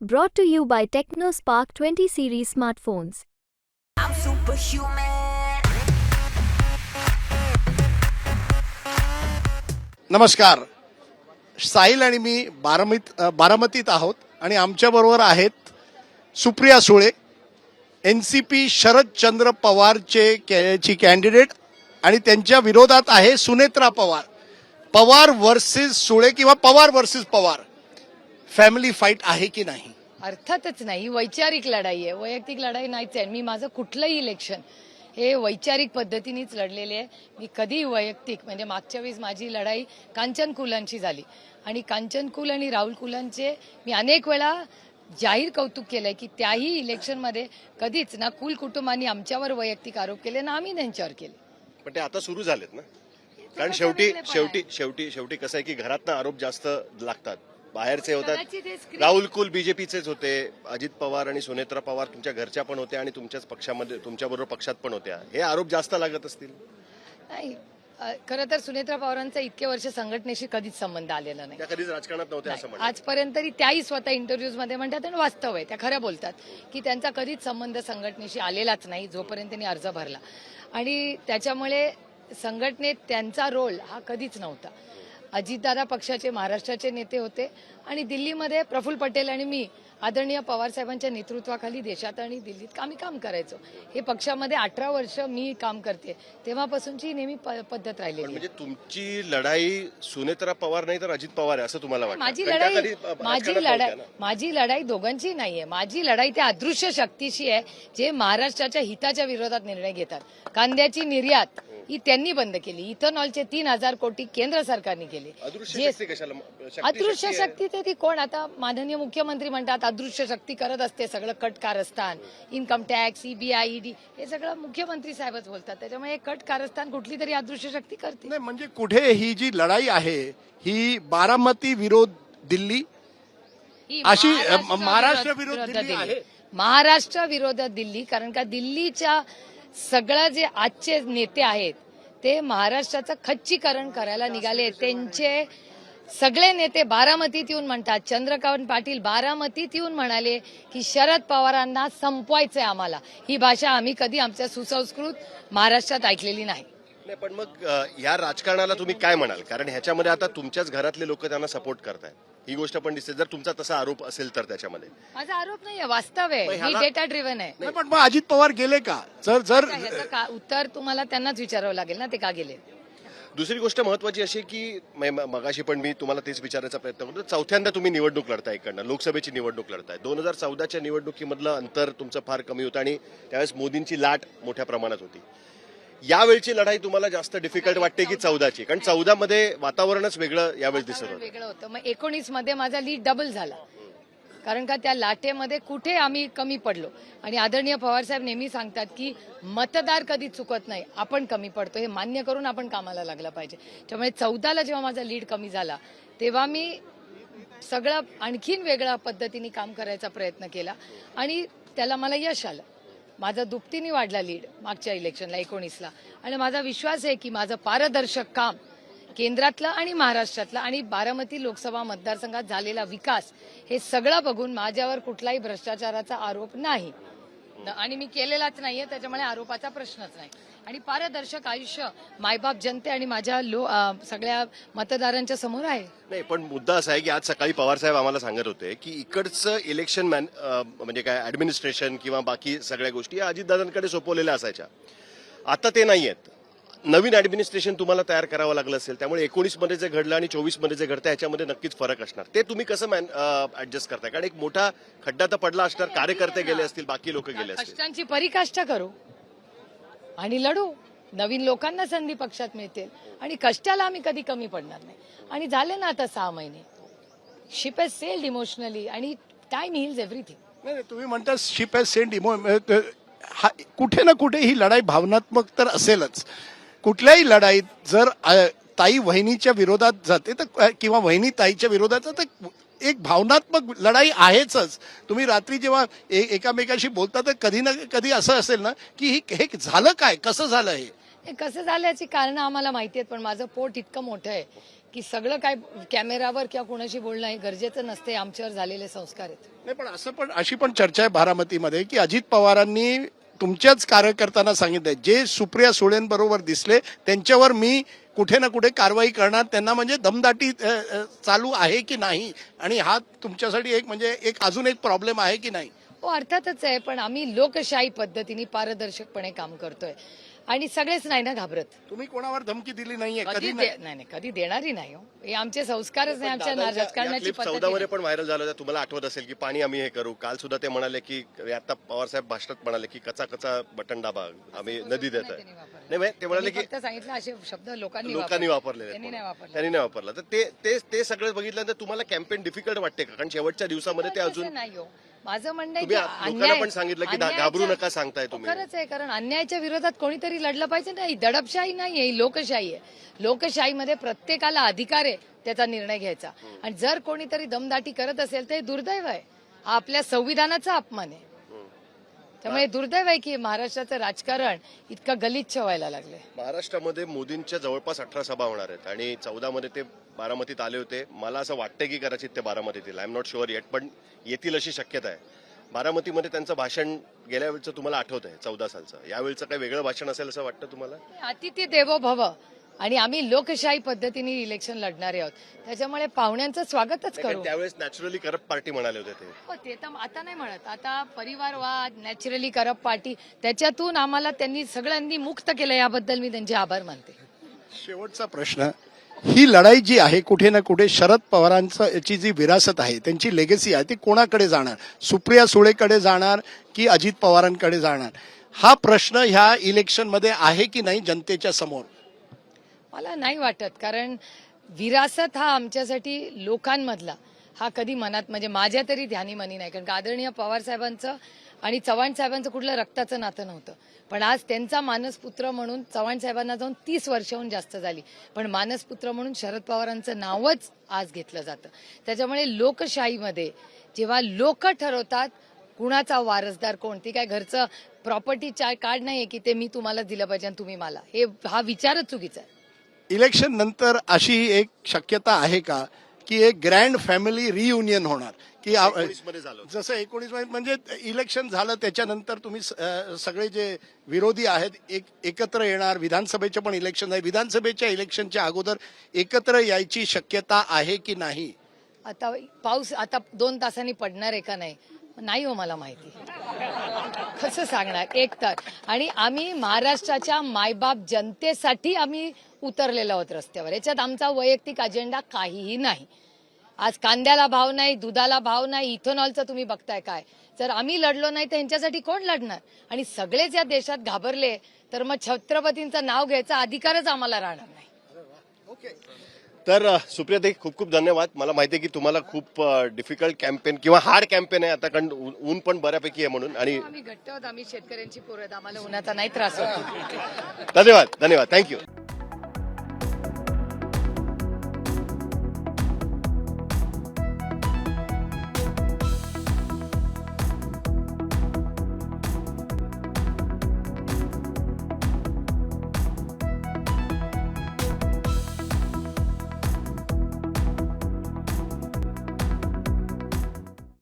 Brought to you by TechnoSpark 20 series smartphones. I'm superhuman. नमस्कार साहिल आणि मी बारामतीत बारामतीत आहोत आणि आमच्याबरोबर आहेत Supriya Sule N C P Sharadchandra पवारचे कॅ- ची कॅन्डिडेट आणि त्यांच्या विरोधात आहे सुनेत्रा पवार पवार वर्सेस सुळे किंवा Pawar versus Pawar family fight आहे की नाही? अर्थातच नाही. वैचारिक लढाई आहे. वैयक्तिक लढाई नाहीच आहे. मी माझं कुठलंही इलेक्शन हे वैचारिक पद्धतीनेच लढलेले आहे. मी कधी वैयक्तिक म्हणजे मागच्या वेळेस माझी लढाई कांचन कुलांची झाली. आणि कांचन कुल आणि राहुल कुलांचे मी अनेक वेळा जाहीर कौतुक केलंय की त्याही इलेक्शनमध्ये कधीच ना कुल कुटुंबांनी आमच्यावर वैयक्तिक आरोप केले ना आम्ही त्यांच्यावर केले. पण ते आता सुरू झालेत ना? कारण शेवटी शेवटी शेवटी शेवटी कसं आहे की घरातनं आरोप जास्त लागतात. बाहेरचे होतात. राहुल कुल बीजेपीचेच होते. अजित पवार आणि सुनेत्रा पवार तुमच्या घरच्या पण होत्या आणि तुमच्याच पक्षामध्ये तुमच्याबरोबर पक्षात पण होत्या. हे आरोप जास्त लागत असतील? नाही. खरं तर सुनेत्रा पवारांचा इतके वर्ष संघटनेशी कधीच संबंध आलेला नाही. कधीच राजकारणात नव्हत्या असं आजपर्यंत तरी त्याही स्वतः इंटरव्ह्यूजमध्ये म्हणतात आणि वास्तव आहे. त्या खरं बोलतात की त्यांचा कधीच संबंध संघटनेशी आलेलाच नाही जोपर्यंत त्यांनी अर्ज भरला. आणि त्याच्यामुळे संघटनेत त्यांचा रोल हा कधीच नव्हता. अजितदादा पक्षाचे महाराष्ट्राचे नेते होते. आणि दिल्लीमध्ये प्रफुल्ल पटेल आणि मी आदरणीय पवार साहेबांच्या नेतृत्वाखाली देशात आणि दिल्लीत आम्ही काम करायचो. हे पक्षामध्ये अठरा वर्ष मी काम करते. तेव्हापासूनची नेहमी पद्धत राहिलेली आहे. म्हणजे तुमची लढाई सुनेत्रा पवार नाही तर अजित पवार आहे असं तुम्हाला वाटतं? माझी लढाई माझी लढाई. माझी लढाई दोघांची नाहीये. माझी लढाई त्या अदृश्य शक्तीशी आहे जे महाराष्ट्राच्या हिताच्या विरोधात निर्णय घेतात. कांद्याची निर्यात ही त्यांनी बंद केली. इथेनॉलचे तीन हजार कोटी केंद्र सरकारने केले. अदृश्य शक्ती ते ती कोण? आता माननीय मुख्यमंत्री म्हणतात अदृश्य शक्ती करत असते सगळं कट कारस्थान इन्कम टॅक्स ईबीआय ईडी हे सगळं मुख्यमंत्री साहेबच बोलतात. त्याच्यामुळे हे कट कारस्थान कुठली तरी अदृश्य शक्ती करते म्हणजे कुठे ही जी लढाई आहे ही बारामती विरोध दिल्ली? अशी, महाराष्ट्र विरोध-. महाराष्ट्र विरोधात दिल्ली कारण का दिल्लीच्या सगळं जे आजचे नेते आहेत ते महाराष्ट्राचं खच्चीकरण करायला निघाले. त्यांचे सगळे नेते बारामतीत येऊन म्हणतात. चंद्रकांत पाटील बारामतीत येऊन म्हणाले की शरद पवारांना संपवायचंय आम्हाला. ही भाषा आम्ही कधी आमच्या सुसंस्कृत महाराष्ट्रात ऐकलेली नाही. नाही पण मग या राजकारणाला तुम्ही काय म्हणाल? कारण ह्याच्यामध्ये आता तुमच्याच घरातले लोक त्यांना सपोर्ट करतायत. ही गोष्ट पण दिसते. जर तुमचा तसा आरोप असेल तर त्याच्यामध्ये. माझा आरोप नाहीये वास्तव आहे. ही डेटा ड्रिव्हन आहे. नाही, पण मग अजित पवार गेले का? जर जर आता ह्याचं का उत्तर तुम्हाला त्यांनाच विचारावं लागेल ना ते का गेले? दुसरी गोष्ट महत्वाची अशी की म- म- मगाशी पण मी तुम्हाला तेच विचारायचा प्रयत्न करतो. चौथ्यांदा तुम्ही निवडणूक लढताय इकडनं. लोकसभेची निवडणूक लढताय. दोन हजार चौदाच्या निवडणुकीमधलं अंतर तुमचं फार कमी होतं आणि त्यावेळेस मोदींची लाट मोठ्या प्रमाणात होती. यावेळची लढाई तुम्हाला जास्त डिफिकल्ट वाटते की चौदाची? कारण चौदा मध्ये वातावरणच वेगळं यावेळेस दिसत होतं. वेगळं होतं. मग एकोणीसमध्ये माझा लीड डबल झाला. कारण का त्या लाटेमध्ये कुठे आम्ही कमी पडलो. आणि आदरणीय पवारसाहेब नेहमी सांगतात की मतदार कधी चुकत नाही आपण कमी पडतो. हे मान्य करून आपण कामाला लागलं पाहिजे. त्यामुळे चौदाला जेव्हा माझा लीड कमी झाला तेव्हा मी सगळं आणखीन वेगळ्या पद्धतीने काम करायचा प्रयत्न केला. आणि त्याला मला यश आलं. माझा दुपटीने वाढला लीड मागच्या इलेक्शनला एकोणीसला. आणि माझा विश्वास आहे की माझं पारदर्शक काम केंद्रातलं आणि महाराष्ट्रातलं आणि बारामती लोकसभा मतदारसंघात झालेला विकास हे सगळं बघून माझ्यावर कुठलाही भ्रष्टाचाराचा आरोप नाही. आणि मी केलेलाच नाहीये त्याच्यामुळे आरोपाचा प्रश्नच नाही. आणि पारदर्शक आयुष्य मायबाप जनते आणि माझ्या लो सगळ्या मतदारांच्या समोर आहे. नाही पण मुद्दा असा आहे की आज सकाळी पवार साहेब आम्हाला सांगत होते की इकडचं इलेक्शन मॅन म्हणजे काय ऍडमिनिस्ट्रेशन किंवा बाकी सगळ्या गोष्टी अजितदादांकडे सोपवलेल्या असायच्या. आता ते नाही आहेत नवीन ऍडमिनिस्ट्रेशन तुम्हाला तयार करावं लागलं असेल त्यामुळे एकोणीसमध्ये जे घडलं आणि चोवीसमध्ये जे घडतं याच्यामध्ये नक्कीच फरक असणार. ते तुम्ही कसं मॅन ऍडजस्ट करताय? कारण एक मोठा खड्डा तर पडला असणार कार्यकर्ते गेले असतील बाकी लोक गेले असतील. कष्टांची परिकाष्ठा करू. आणि लढू. नवीन लोकांना संधी पक्षात मिळतील. आणि कष्टाला आम्ही कधी कमी पडणार नाही. आणि झाले ना आता सहा महिने. शिप एस सेल्ड इमोशनली आणि टाइम हिल्स एव्हरीथिंग नाही नाही, तुम्ही म्हणता शिप एस सेंड इमो हा कुठे ना कुठे ही लढाई भावनात्मक तर असेलच. कुठल्याही लढाईत जर ताई वहिनीच्या विरोधात जाते तर किंवा वहिनी ताईच्या विरोधात जाते, तर एक भावनात्मक लढाई आहेच तुम्ही रात्री जेव्हा एकामेकाशी बोलता तर कधी ना कधी असं असेल ना की ही झालं काय? कसं झालं हे? हे कसं झालं याची कारणं आम्हाला माहिती आहेत पण माझं पोट इतकं मोठं आहे की सगळं काय कॅमेरावर किंवा कोणाशी बोलणं हे गरजेचं नसते आमच्यावर झालेले संस्कार आहेत. नाही पण असं पण अशी पण चर्चा आहे बारामतीमध्ये की अजित पवारांनी तुमच्याच कार्यकर्त्यांना सांगितलं जे सुप्रिया सुळेंबरोबर दिसले त्यांच्यावर मी कुठे ना कुठे कारवाई करणार. त्यांना म्हणजे दमदाटी चालू आहे की नाही? आणि हा तुमच्यासाठी एक म्हणजे एक अजून एक प्रॉब्लेम आहे की नाही? हो अर्थातच आहे. पण आम्ही लोकशाही पद्धतीने पारदर्शकपणे काम करतोय. आणि सगळेच नाही ना घाबरत. तुम्ही कोणावर धमकी दिली नाहीये कधी कधी दे- नाही. नाही नाही कधी देणारी नाही हो. हे आमचे संस्कारच नाही आमच्या राजकारणाची पद्धत चौदामध्ये पण व्हायरल झालं होतं. तुम्हाला आठवत असेल की पाणी आम्ही हे करू. काल सुद्धा ते म्हणाले की आता पवार साहेब भाषणात म्हणाले की कचा कचा बटन दाबा. आम्ही नदी देत आहे. नाही म्हणजे ते म्हणाले की फक्त सांगितलं असे शब्द लोकांनी लोकांनी वापरलेले त्यांनी नाही वापरले. त्यांनी नाही वापरला. तर ते ते ते सगळं बघितल्यानंतर तुम्हाला कॅम्पेन डिफिकल्ट वाटते का? कारण शेवटच्या दिवसामध्ये ते अजून नाही हो. माझं म्हणणं आहे की लोकांना अन्याय- पण सांगितलं की अन्यायाच्या- घाबरू नका सांगताय तुम्ही. खरंच आहे कारण अन्यायाच्या विरोधात कोणीतरी लढलं पाहिजे नाही दडपशाही नाही ही लोकशाही आहे. लोकशाहीमध्ये प्रत्येकाला अधिकार आहे त्याचा निर्णय घ्यायचा. आणि जर कोणीतरी दमदाटी करत असेल तर हे दुर्दैव आहे. हा आपल्या संविधानाचा अपमान आहे. त्यामुळे दुर्दैव आहे की महाराष्ट्राचं राजकारण इतकं गलिच्छ व्हायला लागलंय. महाराष्ट्रामध्ये मोदींच्या जवळपास अठरा सभा होणार आहेत आणि चौदा मध्ये ते बारामतीत आले होते. मला असं वाटतं की कदाचित ते बारामतीत येतील. I am not sure yet पण येतील अशी शक्यता आहे. बारामतीमध्ये त्यांचं भाषण गेल्या वेळचं तुम्हाला आठवत आहे चौदा सालचं. यावेळचं काही वेगळं भाषण असेल असं वाटतं तुम्हाला? अतिथी देवो भव आणि आम्ही लोकशाही पद्धतीने इलेक्शन लढणारे आहोत. त्याच्यामुळे पाहुण्यांचं स्वागतच करू. त्यावेळेस नॅचरली करप्ट पार्टी म्हणाले होते ते. हो ते तर आता नाही म्हणत. आता परिवारवाद नॅचरली करप पार्टी त्याच्यातून आम्हाला त्यांनी सगळ्यांनी मुक्त केलं याबद्दल मी त्यांचे आभार मानते. शेवटचा प्रश्न ही लढाई जी आहे कुठे ना कुठे शरद पवारांचं याची जी विरासत आहे त्यांची लेगसी आहे ती कोणाकडे जाणार? सुप्रिया सुळेकडे जाणार की अजित पवारांकडे जाणार? हा प्रश्न ह्या इलेक्शनमध्ये आहे की नाही जनतेच्या समोर? मला नाही वाटत कारण विरासत हा आमच्यासाठी लोकांमधला. हा कधी मनात म्हणजे माझ्या तरी ध्यानी मनी नाही. कारण आदरणीय पवार साहेबांचं आणि चव्हाण साहेबांचं कुठलं रक्ताचं नातं नव्हतं. पण आज त्यांचा मानसपुत्र म्हणून चव्हाण साहेबांना जाऊन तीस वर्षाहून जास्त झाली. पण मानसपुत्र म्हणून शरद पवारांचं नावच आज घेतलं जातं. त्याच्यामुळे लोकशाहीमध्ये जेव्हा लोक ठरवतात कुणाचा वारसदार कोण ती काय घरचं प्रॉपर्टी कार्ड आहे की ते मी तुम्हाला दिलं पाहिजे आणि तुम्ही मला. हे हा विचारच चुकीचा आहे. इलेक्शन नंतर अशी एक शक्यता आहे का? की एक ग्रँड फॅमिली रियुनियन होणार. की आ- 19 मध्ये झालं होतं. जसं एकोणीस म्हणजे इलेक्शन झालं त्याच्यानंतर तुम्ही सगळे जे विरोधी आहेत एक एकत्र येणार. विधानसभेचं पण इलेक्शन आहे. विधानसभेच्या इलेक्शनच्या अगोदर एकत्र यायची शक्यता आहे की नाही? आता पाऊस आता दोन तासांनी पडणार आहे का नाही? नाही हो मला माहिती. कसं सांगणार? एक तर आणि आम्ही महाराष्ट्राच्या मायबाप जनतेसाठी आम्ही उतरलेलो आहोत रस्त्यावर. याच्यात आमचा वैयक्तिक अजेंडा काहीही नाही. आज कांद्याला भाव नाही दुधाला भाव नाही इथेनॉलचं तुम्ही बघताय काय? जर आम्ही लढलो नाही तर यांच्यासाठी कोण लढणार? आणि सगळेच या देशात घाबरले तर मग छत्रपतींचं नाव घ्यायचा अधिकारच आम्हाला राहणार नाही. तर सुप्रियाताई खूप खूप धन्यवाद. मला माहिती आहे की तुम्हाला खूप डिफिकल्ट कॅम्पेन किंवा हार्ड कॅम्पेन आहे. आता कारण ऊन ऊन पण बऱ्यापैकी आहे म्हणून आणि आम्ही घट्ट आहोत. आम्ही शेतकऱ्यांची पोरं आहेत. आम्हाला उन्हाचा नाही त्रास होतो. धन्यवाद धन्यवाद. थँक्यू